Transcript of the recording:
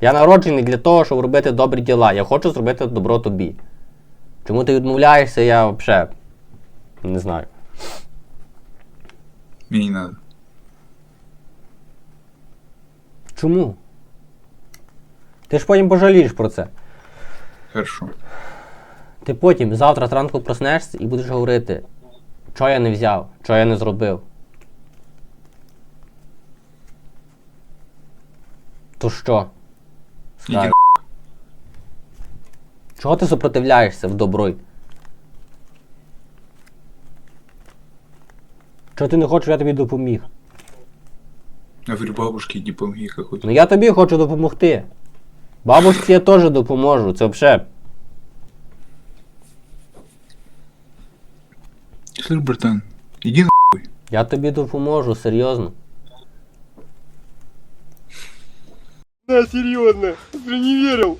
Я народжений для того, щоб робити добрі діла. Я хочу зробити добро тобі. Чому ти відмовляєшся, я взагалі не знаю. Мне не. Чому? Ти ж потім пожалієш про це. Хорошо. Ти потім завтра зранку проснешся і будеш говорити, що я не взяв, що я не зробив. То що? Іди. Чого ти супротивляєшся в доброй? Чого ти не хочеш, я тобі допоміг? Я говорю, бабушке не помоги какой-то. Ну я тобі хочу допомогти. Бабушці я теж допоможу. Це взагалі. Слышь, братан, иди на... Я тобі допоможу, серйозно. Да, серьезно, ты не верил.